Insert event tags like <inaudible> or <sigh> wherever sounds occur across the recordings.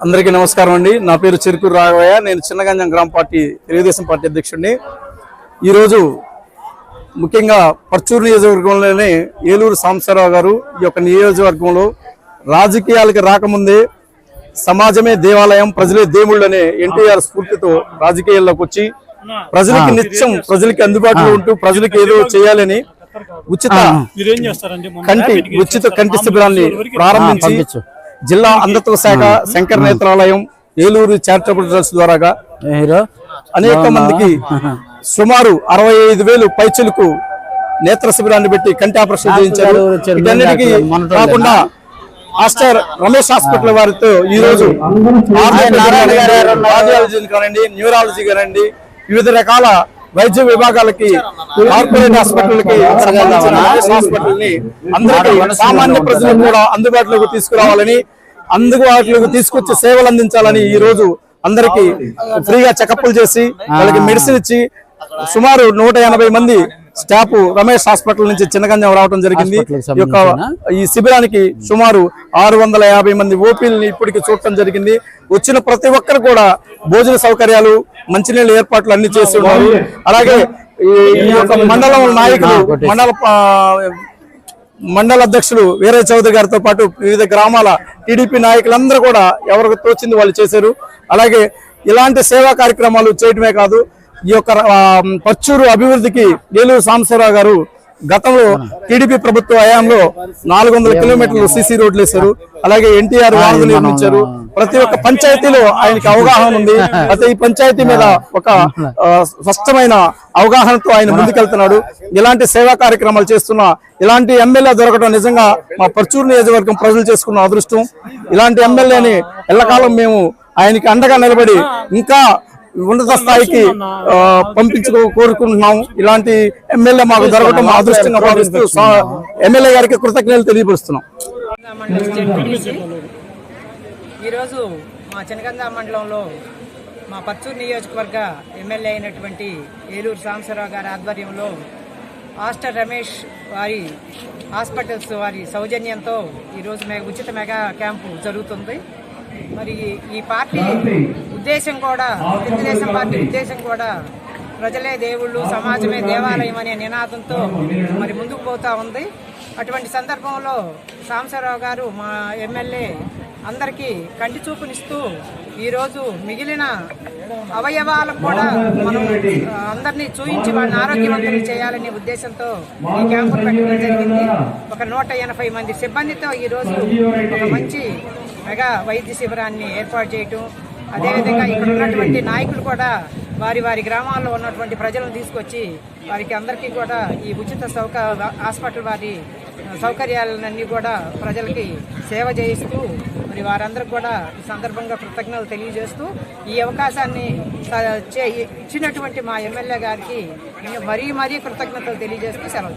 అందరికీ నమస్కారం అండి. నా పేరు చెరుకూరు రాఘవయ్య. నేను చిన్నగంజం గ్రామ పార్టీ తెలుగుదేశం పార్టీ అధ్యక్షుడిని. ఈరోజు ముఖ్యంగా పర్చూరు నియోజకవర్గంలోనే ఏలూరు సాంబశివరావు గారు ఈ యొక్క నియోజకవర్గంలో రాజకీయాలకు రాకముందే సమాజమే దేవాలయం ప్రజలే దేవుళ్ళు అనే ఎన్టీఆర్ స్ఫూర్తితో రాజకీయాల్లోకి వచ్చి ప్రజలకి నిత్యం ప్రజలకి అందుబాటులో ఉంటూ ప్రజలకి ఏదో చేయాలని ఉచిత కంటి ఉచిత కంటి శిబిరాన్ని ప్రారంభించి. జిల్లా అంధత్వ శాఖ శంకర నేత్రాలయం ఏలూరు చారిటబుల్ ట్రస్ట్ ద్వారాగా అనేక మందికి <laughs> సుమారు అరవై ఐదు వేలు పైచులకు నేత్ర శిబిరాన్ని పెట్టి కంటి ఆపరేషన్ చేయించారు. కాకుండా మాస్టర్ రమేష్ హాస్పిటల్ వారితో ఈ రోజు కార్డియాలజీ కానివ్వండి న్యూరాలజీ కానివ్వండి వివిధ రకాల వైద్య విభాగాలకి కార్పొరేట్ హాస్పిటల్కి సంబంధించిన రమేష్ హాస్పిటల్ని అందరికీ సామాన్య ప్రజలకు కూడా అందుబాటులోకి తీసుకురావాలని అందుబాటులోకి తీసుకొచ్చి సేవలు అందించాలని ఈ రోజు అందరికి ఫ్రీగా చెకప్లు చేసి వాళ్ళకి మెడిసిన్ ఇచ్చి సుమారు నూట ఎనభై మంది స్టాఫ్ రమేష్ హాస్పిటల్ నుంచి చిన్నగంజం రావడం జరిగింది. ఈ యొక్క? ఈ శిబిరానికి సుమారు ఆరు వందల యాభై మంది ఓపీలని ఇప్పటికి చూడటం జరిగింది. వచ్చిన ప్రతి ఒక్కరు కూడా భోజన సౌకర్యాలు మంచినీళ్ళ ఏర్పాట్లు అన్ని చేసి ఉన్నారు. అలాగే ఈ- యొక్క మండలం నాయకులు మండల మండల అధ్యక్షులు వీరయ్య చౌదరి గారితో పాటు వివిధ గ్రామాల టీడీపీ నాయకులందరూ కూడా ఎవరికి తోచింది వాళ్ళు చేశారు. అలాగే ఇలాంటి సేవా కార్యక్రమాలు చేయడమే కాదు ఈ యొక్క పచ్చూరు అభివృద్ధికి ఏలూరు సాంబశివరావు గారు గతంలో టీడీపీ ప్రభుత్వ హయాంలో నాలుగు వందల కిలోమీటర్లు సీసీ రోడ్లు వేశారు. అలాగే ఎన్టీఆర్ వాహనాలు నిర్మించారు. ప్రతి ఒక్క పంచాయతీలో ఆయనకి అవగాహన ఉంది. ప్రతి పంచాయతీ మీద ఒక స్పష్టమైన అవగాహనతో ఆయన ముందుకెళ్తున్నాడు. ఇలాంటి సేవా కార్యక్రమాలు చేస్తున్న ఇలాంటి ఎమ్మెల్యే దొరకడం నిజంగా మా పర్చూరు నియోజకవర్గం ప్రజలు చేసుకున్న అదృష్టం. ఇలాంటి ఎమ్మెల్యేని ఎల్లకాలం మేము ఆయనకి అండగా నిలబడి ఇంకా ఉన్నత స్థాయికి పంపించుకో కోరుకుంటున్నాం ఇలాంటి ఎమ్మెల్యే మాకు మా అదృష్టంగా భావిస్తూ ఎమ్మెల్యే గారికి కృతజ్ఞతలు తెలియపరుస్తున్నాం. ఈరోజు మా చినగంద మండలంలో మా పచ్చూరు నియోజకవర్గ ఎమ్మెల్యే అయినటువంటి ఏలూరు సాంబశివరావు గారి ఆధ్వర్యంలో ఆస్టర్ రమేష్ వారి హాస్పిటల్స్ వారి సౌజన్యంతో ఈరోజు మే ఉచిత మెగా క్యాంపు జరుగుతుంది. మరి ఈ పార్టీ ఉద్దేశం కూడా తెలుగుదేశం పార్టీ ఉద్దేశం కూడా ప్రజలే దేవుళ్ళు సమాజమే దేవాలయం అనే నినాదంతో మరి ముందుకు పోతా ఉంది. అటువంటి సందర్భంలో సాంబశివరావు గారు మా ఎమ్మెల్యే అందరికీ కంటి చూపునిస్తూ ఈరోజు మిగిలిన అవయవాలకు కూడా మనం అందరినీ చూయించి వాళ్ళని ఆరోగ్యవంతులు చేయాలనే ఉద్దేశంతో ఈ క్యాంపు పెట్టడం జరిగింది. ఒక నూట ఎనభై మంది సిబ్బందితో ఈరోజు ఒక మంచి మెగా వైద్య శిబిరాన్ని ఏర్పాటు చేయటం అదేవిధంగా ఇక్కడ ఉన్నటువంటి నాయకులు కూడా వారి వారి గ్రామాల్లో ఉన్నటువంటి ప్రజలను తీసుకొచ్చి వారికి అందరికీ కూడా ఈ ఉచిత సౌక హాస్పిటల్ వారి సౌకర్యాలన్నీ కూడా ప్రజలకి సేవ చేయిస్తూ మరి వారందరికి కూడా ఈ సందర్భంగా కృతజ్ఞతలు తెలియజేస్తూ ఈ అవకాశాన్ని ఇచ్చినటువంటి మా ఎమ్మెల్యే గారికి నేను మరీ మరీ కృతజ్ఞతలు తెలియజేస్తూ సెలవు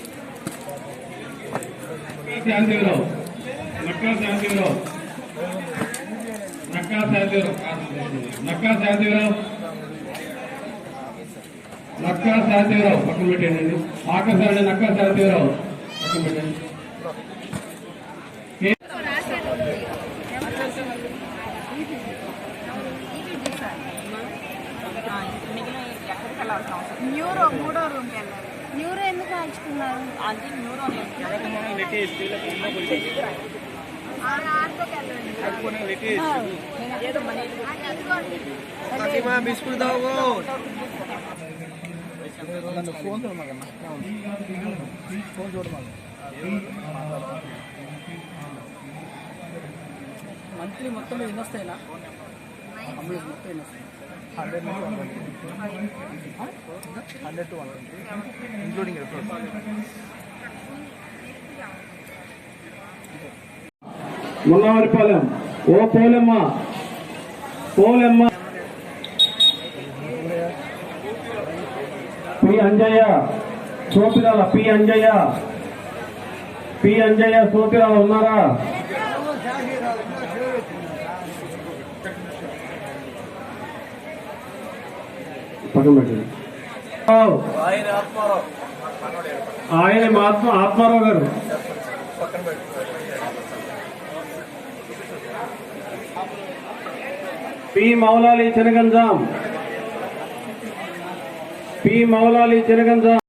తీసుకుంటున్నాను. శాంతిరావు నక్కా శాంతిరావు నక్కా శాంతిరావు నక్కా శాంతిరావు నక్కా శాంతిరావు పక్కన పెట్టండి ఆకాశాన్ని నక్కా శాంతిరావు పక్కన పెట్టండి. న్యూరో మూడో రూమ్కి వెళ్ళాలి న్యూరో ఎందుకు ఆల్చుకున్నారు అది న్యూరో మంత్లీ మొత్తం ఎన్ని వస్తాయినా? మొత్తం ఎన్ని వస్తాయి? హండ్రెడ్ నుంచి one twenty hundred to one twenty including Mullavaripalem oh Polemma. Polemma. P Anjaiah Sopirala P Anjaiah. P Anjaiah Sopirala ఉన్నారా? పక్కన పెట్టండి. ఆయన మా ఆత్మ ఆత్మారావు గారు. పి మౌలాలి చెనగంజాం. పి మౌలాలి చెనగంజాం.